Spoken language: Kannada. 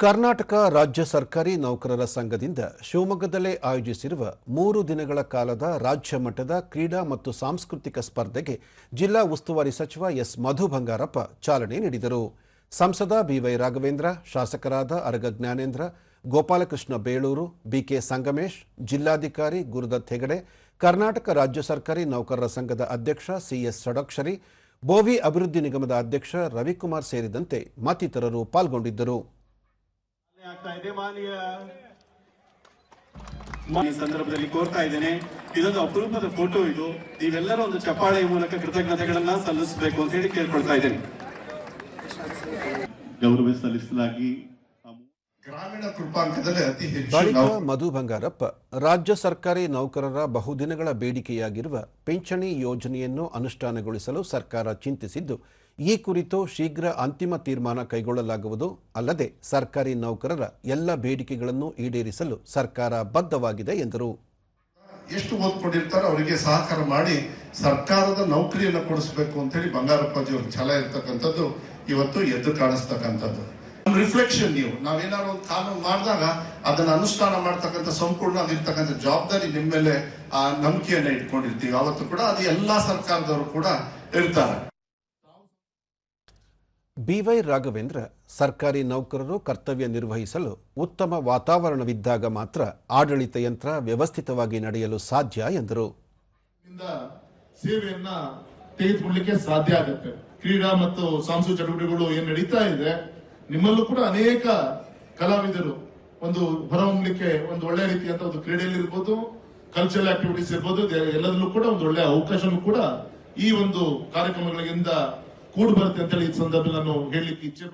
ಕರ್ನಾಟಕ ರಾಜ್ಯ ಸರ್ಕಾರಿ ನೌಕರರ ಸಂಘದಿಂದ ಶಿವಮೊಗ್ಗದಲ್ಲೇ ಆಯೋಜಿಸಿರುವ ಮೂರು ದಿನಗಳ ಕಾಲದ ರಾಜ್ಯ ಮಟ್ಟದ ಕ್ರೀಡಾ ಮತ್ತು ಸಾಂಸ್ಕೃತಿಕ ಸ್ಪರ್ಧೆಗೆ ಜಿಲ್ಲಾ ಉಸ್ತುವಾರಿ ಸಚಿವ ಎಸ್ ಮಧು ಬಂಗಾರಪ್ಪ ಚಾಲನೆ ನೀಡಿದರು. ಸಂಸದ ಬಿವೈ ರಾಘವೇಂದ್ರ, ಶಾಸಕರಾದ ಅರಗ ಜ್ಞಾನೇಂದ್ರ, ಗೋಪಾಲಕೃಷ್ಣ ಬೇಳೂರು ಬಿಕೆ ಸಂಗಮೇಶ್, ಜಿಲ್ಲಾಧಿಕಾರಿ ಗುರುದತ್ ಹೆಗಡೆ, ಕರ್ನಾಟಕ ರಾಜ್ಯ ಸರ್ಕಾರಿ ನೌಕರರ ಸಂಘದ ಅಧ್ಯಕ್ಷ ಸಿಎಸ್ ಷಡಕ್ಷರಿ, ಬೋವಿ ಅಭಿವೃದ್ಧಿ ನಿಗಮದ ಅಧ್ಯಕ್ಷ ರವಿಕುಮಾರ್ ಸೇರಿದಂತೆ ಮತ್ತಿತರರು ಪಾಲ್ಗೊಂಡಿದ್ದರು. ಆಗ್ತಾ ಇದೆ ಮಾನ್ಯ ಈ ಸಂದರ್ಭದಲ್ಲಿ ಕೋರ್ತಾ ಇದ್ದೇನೆ. ಇದೊಂದು ಅಪರೂಪದ ಫೋಟೋ ಇದು. ನೀವೆಲ್ಲರೂ ಒಂದು ಚಪ್ಪಾಳೆ ಮೂಲಕ ಕೃತಜ್ಞತೆಗಳನ್ನ ಸಲ್ಲಿಸಬೇಕು ಅಂತ ಹೇಳಿ ಕೇಳ್ಕೊಳ್ತಾ ಇದ್ದೇನೆ. ಗೌರವ ಸಲ್ಲಿಸಲಾಗಿ ಗ್ರಾಮೀಣ ಕೃಪಾಂಕದಲ್ಲಿ ಅತಿ ಹೆಚ್ಚು ಮಧು ಬಂಗಾರಪ್ಪ ರಾಜ್ಯ ಸರ್ಕಾರಿ ನೌಕರರ ಬಹುದಿನಗಳ ಬೇಡಿಕೆಯಾಗಿರುವ ಪಿಂಚಣಿ ಯೋಜನೆಯನ್ನು ಅನುಷ್ಠಾನಗೊಳಿಸಲು ಸರ್ಕಾರ ಚಿಂತಿಸಿದ್ದು ಈ ಕುರಿತು ಶೀಘ್ರ ಅಂತಿಮ ತೀರ್ಮಾನ ಕೈಗೊಳ್ಳಲಾಗುವುದು. ಅಲ್ಲದೆ ಸರ್ಕಾರಿ ನೌಕರರ ಎಲ್ಲ ಬೇಡಿಕೆಗಳನ್ನು ಈಡೇರಿಸಲು ಸರ್ಕಾರ ಬದ್ಧವಾಗಿದೆ ಎಂದರು. ಎಷ್ಟು ಓದ್ಕೊಂಡಿರ್ತಾರೋ ಅವರಿಗೆ ಸಹಕಾರ ಮಾಡಿ ಸರ್ಕಾರದ ನೌಕರಿಯನ್ನು ಕೊಡಿಸಬೇಕು ಅಂತ ಹೇಳಿ ಬಂಗಾರಪ್ಪಾಜಿ ಅವ್ರ ಛಲ ಇರ್ತಕ್ಕಂಥದ್ದು ಇವತ್ತು ಎದ್ದು ಕಾಣಿಸ್ತಕ್ಕಂಥದ್ದು. ರಿಫ್ಲೆಕ್ಷನ್ ನೀವು. ನಾವೇನಾದ್ರು ಒಂದು ಕಾನೂನು ಮಾಡಿದಾಗ ಅದನ್ನು ಅನುಷ್ಠಾನ ಮಾಡ್ತಕ್ಕಂಥ ಸಂಪೂರ್ಣ ಅದಿರ್ತಕ್ಕಂಥ ಜವಾಬ್ದಾರಿ ನಿಮ್ಮ ಮೇಲೆ ಆ ನಂಬಿಕೆಯನ್ನು ಇಟ್ಕೊಂಡಿರ್ತೀವಿ. ಅವತ್ತು ಕೂಡ ಅದು ಎಲ್ಲಾ ಸರ್ಕಾರದವರು ಕೂಡ ಇರ್ತಾರೆ. ಬಿವೈ ರಾಘವೇಂದ್ರ ಸರ್ಕಾರಿ ನೌಕರರು ಕರ್ತವ್ಯ ನಿರ್ವಹಿಸಲು ಉತ್ತಮ ವಾತಾವರಣವಿದ್ದಾಗ ಮಾತ್ರ ಆಡಳಿತ ಯಂತ್ರ ವ್ಯವಸ್ಥಿತವಾಗಿ ನಡೆಯಲು ಸಾಧ್ಯ ಎಂದರು. ಸೇವೆಯನ್ನ ತೆಗೆದುಕೊಳ್ಳಲಿಕ್ಕೆ ಸಾಧ್ಯ ಆಗುತ್ತೆ. ಕ್ರೀಡಾ ಮತ್ತು ಸಾಂಸ್ಕೃತಿಕ ಚಟುವಟಿಕೆಗಳು ಏನ್ ನಡೀತಾ ಇದೆ, ನಿಮ್ಮಲ್ಲೂ ಕೂಡ ಅನೇಕ ಕಲಾವಿದರು ಒಂದು ಹೊರಹೊಮ್ಮಲಿಕ್ಕೆ ಒಂದು ಒಳ್ಳೆ ರೀತಿಯಂತ ಒಂದು ಕ್ರೀಡೆಯಲ್ಲಿ ಇರ್ಬೋದು ಕಲ್ಚರಲ್ ಆಕ್ಟಿವಿಟೀಸ್ ಇರ್ಬೋದು ಎಲ್ಲದಲ್ಲೂ ಕೂಡ ಒಂದು ಒಳ್ಳೆಯ ಅವಕಾಶನೂ ಕೂಡ ಈ ಒಂದು ಕಾರ್ಯಕ್ರಮಗಳಿಂದ ಕೂಡ್ ಬರುತ್ತೆ ಅಂತ ಹೇಳಿ ಈ ಸಂದರ್ಭದಲ್ಲಿ ನಾನು ಹೇಳಲಿಕ್ಕೆ ಇಚ್ಛೆ